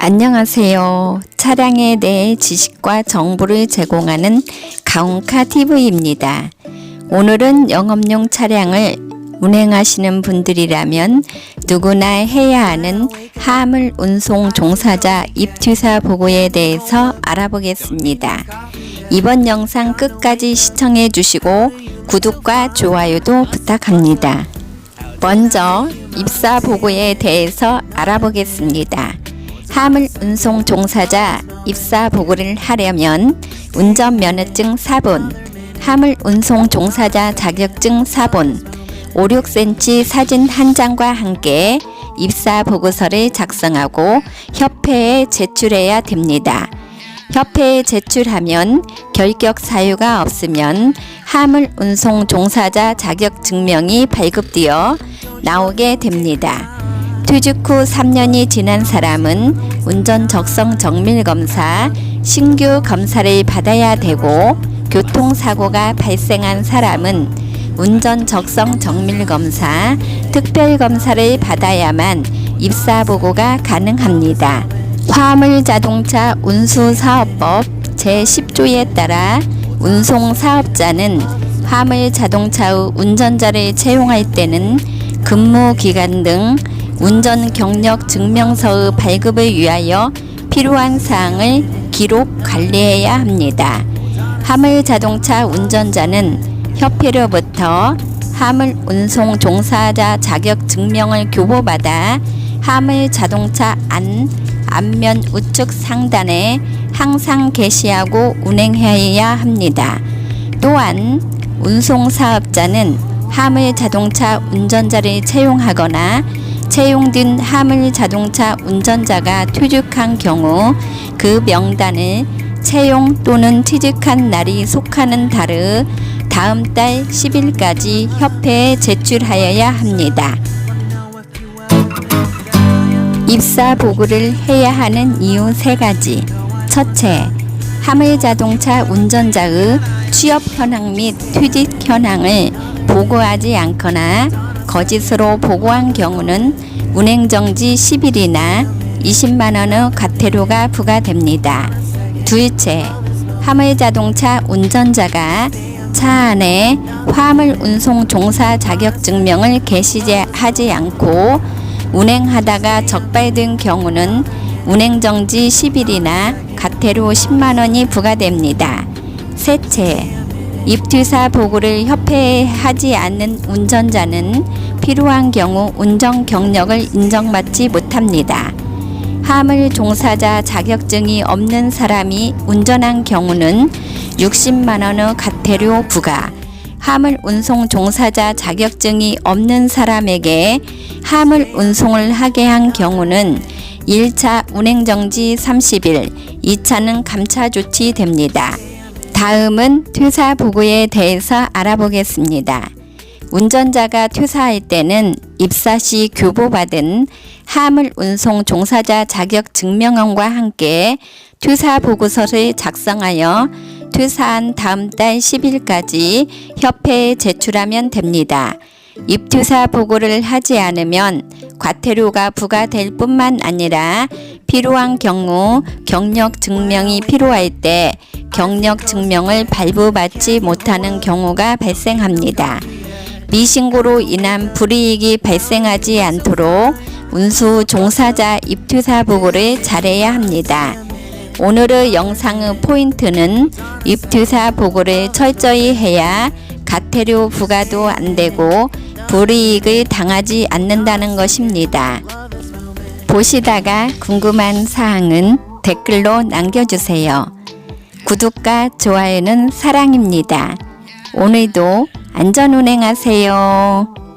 안녕하세요. 차량에 대해 지식과 정보를 제공하는 가온카 TV입니다. 오늘은 영업용 차량을 운행하시는 분들이라면 누구나 해야 하는 화물 운송 종사자 입투사 보고에 대해서 알아보겠습니다. 이번 영상 끝까지 시청해 주시고 구독과 좋아요도 부탁합니다. 먼저 입사 보고에 대해서 알아보겠습니다. 화물 운송 종사자 입사 보고를 하려면 운전면허증 4본, 화물 운송 종사자 자격증 4본, 5, 6cm 사진 한 장과 함께 입사 보고서를 작성하고 협회에 제출해야 됩니다. 협회에 제출하면 결격 사유가 없으면 화물 운송 종사자 자격 증명이 발급되어 나오게 됩니다. 퇴직 후 3년이 지난 사람은 운전 적성 정밀 검사 신규 검사를 받아야 되고 교통사고가 발생한 사람은 운전 적성 정밀 검사 특별 검사를 받아야만 입사 보고가 가능합니다. 화물 자동차 운수 사업법 제10조에 따라 운송 사업자는 화물 자동차의 운전자를 채용할 때는 근무 기간 등 운전 경력 증명서의 발급을 위하여 필요한 사항을 기록 관리해야 합니다. 화물 자동차 운전자는 협회로부터 화물 운송 종사자 자격 증명을 교보받아 화물 자동차 안 앞면 우측 상단에 항상 게시하고 운행해야 합니다. 또한 운송 사업자는 화물 자동차 운전자를 채용하거나 채용된 화물 자동차 운전자가 퇴직한 경우 그 명단을 채용 또는 퇴직한 날이 속하는 달의 다음 달 10일까지 협회에 제출하여야 합니다. 입사 보고를 해야 하는 이유 세 가지. 첫째, 화물 자동차 운전자의 취업 현황 및 퇴직 현황을 보고하지 않거나 거짓으로 보고한 경우는 운행정지 10일이나 20만 원의 과태료가 부과됩니다. 둘째, 화물 자동차 운전자가 차 안에 화물 운송 종사 자격 증명을 게시하지 않고 운행하다가 적발된 경우는 운행정지 10일이나 과태료 10만 원이 부과됩니다. 셋째, 입투사 보고를 협회에 하지 않는 운전자는 필요한 경우 운전 경력을 인정받지 못합니다. 화물 종사자 자격증이 없는 사람이 운전한 경우는 60만 원의 과태료 부과, 화물 운송 종사자 자격증이 없는 사람에게 화물 운송을 하게 한 경우는 1차 운행정지 30일, 2차는 감차 조치됩니다. 다음은 퇴사 보고에 대해서 알아보겠습니다. 운전자가 퇴사할 때는 입사 시 교보받은 화물 운송 종사자 자격 증명원과 함께 퇴사 보고서를 작성하여 퇴사한 다음 달 10일까지 협회에 제출하면 됩니다. 입투사 보고를 하지 않으면 과태료가 부과될 뿐만 아니라 필요한 경우 경력 증명이 필요할 때 경력 증명을 발부받지 못하는 경우가 발생합니다. 미신고로 인한 불이익이 발생하지 않도록 운수 종사자 입투사 보고를 잘해야 합니다. 오늘의 영상의 포인트는 입투사 보고를 철저히 해야 가태료 부과도 안 되고 불이익을 당하지 않는다는 것입니다. 보시다가 궁금한 사항은 댓글로 남겨주세요. 구독과 좋아요는 사랑입니다. 오늘도 안전 운행하세요.